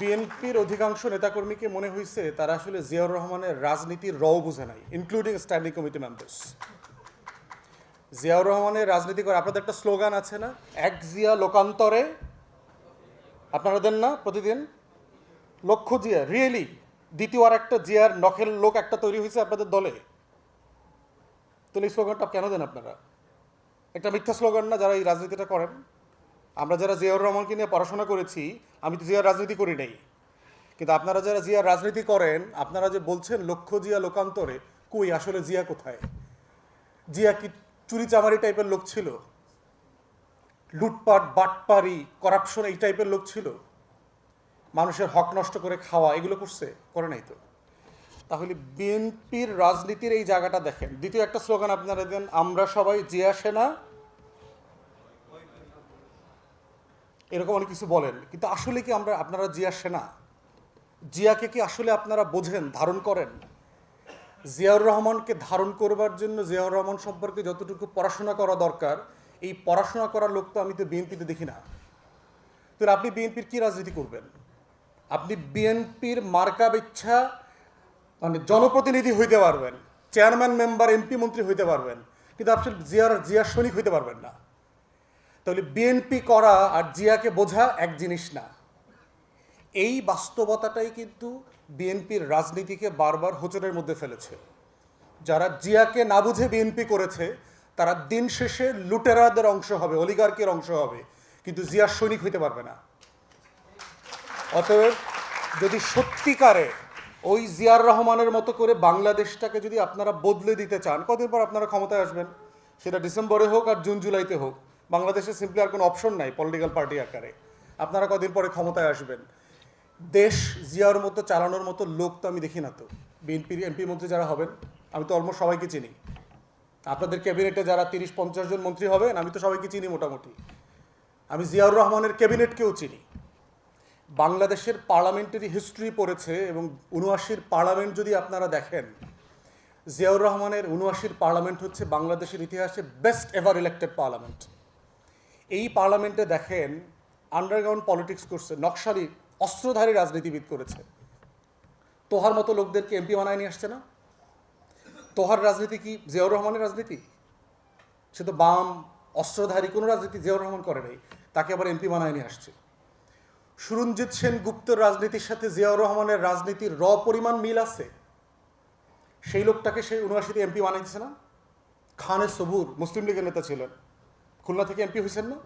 বিএনপির অধিকাংশ নেতাকর্মীকে মনে হয়েছে তারা আসলে জিয়াউর রহমানের রাজনীতির রও বুঝে নাই including standing committee members Ziaur রহমানের রাজনীতি করে, আপনাদের একটা স্লোগান আছে না? এক জিয়া লোকান্তরে, আপনারা দেন না প্রতিদিন? লক্ষ জিয়া রিয়েলি দ্বিতীয় আর একটা জিয়ার নখের লোক একটা তৈরি হয়েছে আপনাদের দলে? তাহলে এই স্লোগানটা কেন দেন আপনারা? একটা মিথ্যা স্লোগান না যারা এই রাজনীতিটা করেন? আমরা যারা জিয়াউর রহমানকে নিয়ে পড়াশোনা করেছি, আমি তো জিয়ার রাজনীতি করি নাই। কিন্তু আপনারা যারা জিয়ার রাজনীতি করেন, আপনারা যে বলছেন লক্ষ্য জিয়া লোকান্তরে, কই আসলে জিয়া কোথায়? জিয়া কি চুরি চামারি টাইপের লোক ছিল? লুটপাট, বাটপারি, করাপশন এই টাইপের লোক ছিল? মানুষের হক নষ্ট করে খাওয়া, এগুলো করছে? করে নাই তো। তাহলে বিএনপির রাজনীতির এই জায়গাটা দেখেন। দ্বিতীয় একটা স্লোগান আপনারা দেন, আমরা সবাই জিয়া সেনা এরকম অনেক কিছু বলেন, কিন্তু আসলে কি আমরা, আপনারা জিয়া সেনা? জিয়াকে কি আসলে আপনারা বোঝেন, ধারণ করেন? জিয়াউর রহমানকে ধারণ করবার জন্য জিয়াউর রহমান সম্পর্কে যতটুকু পড়াশোনা করা দরকার, এই পড়াশোনা করার লোক তো আমি তো বিএনপিতে দেখি না। তো আপনি বিএনপির কি রাজনীতি করবেন? আপনি বিএনপির মার্কা ইচ্ছা মানে জনপ্রতিনিধি হইতে পারবেন, চেয়ারম্যান, মেম্বার, এমপি, মন্ত্রী হইতে পারবেন, কিন্তু আপনি জিয়ার জিয়ার সৈনিক হইতে পারবেন না। তাহলে বিএনপি করা আর জিয়াকে বোঝা এক জিনিস না। এই বাস্তবতাটাই কিন্তু বিএনপির রাজনীতিকে বারবার হোচরের মধ্যে ফেলেছে। যারা জিয়াকে না বুঝে বিএনপি করেছে, তারা দিন শেষে লুটেরাদের অংশ হবে, অলিগার্কের অংশ হবে। কিন্তু জিয়ার সৈনিক হইতে পারবে না। অতএব যদি সত্যিকারে ওই জিয়ার রহমানের মতো করে বাংলাদেশটাকে যদি আপনারা বদলে দিতে চান, কদিন পর আপনারা ক্ষমতায় আসবেন? সেটা ডিসেম্বরে হোক আর জুন, জুলাইতে হোক। বাংলাদেশে সিম্পলি আর কোনো অপশন নাই পলিটিক্যাল পার্টি আকারে। আপনারা কদিন পরে ক্ষমতায় আসবেন। দেশ জিয়ার মতো, চালানোর মতো লোক তো আমি দেখি না তো। বিএনপির এমপি মন্ত্রী যারা হবেন, আমি তো অলমোস্ট সবাইকে চিনি। আপনাদের ক্যাবিনেটে যারা তিরিশ, পঞ্চাশ জন মন্ত্রী হবেন, আমি তো সবাইকে চিনি মোটামুটি। আমি জিয়াউর রহমানের ক্যাবিনেটকেও চিনি। বাংলাদেশের পার্লামেন্টারি হিস্ট্রি পড়েছে এবং উনআশির পার্লামেন্ট যদি আপনারা দেখেন, জিয়াউর রহমানের উনআশির পার্লামেন্ট হচ্ছে বাংলাদেশের ইতিহাসে বেস্ট এভার ইলেক্টেড পার্লামেন্ট এই পার্লামেন্টে দেখেন আন্ডারগ্রাউন্ড পলিটিক্স করছে, নকশালি অস্ত্রধারী রাজনীতিবিদ করেছে। তোহার মতো লোকদেরকে এমপি বানায় নিয়ে আসছে না? তোহার রাজনীতি কি জিয়াউর রহমানের রাজনীতি? সে তো বাম অস্ত্রধারী, কোনো রাজনীতি জিয়াউর রহমান করে নাই, তাকে আবার এমপি বানায় নিয়ে আসছে। সুরঞ্জিত সেন গুপ্তের রাজনীতির সাথে জিয়াউর রহমানের রাজনীতির র পরিমাণ মিল আছে? সেই লোকটাকে সেই উনআশিতে এমপি বানাইছে না? খানে সবুর, মুসলিম লীগের নেতা ছিলেন। খুলনা থেকে এমপি হয়েছেন না?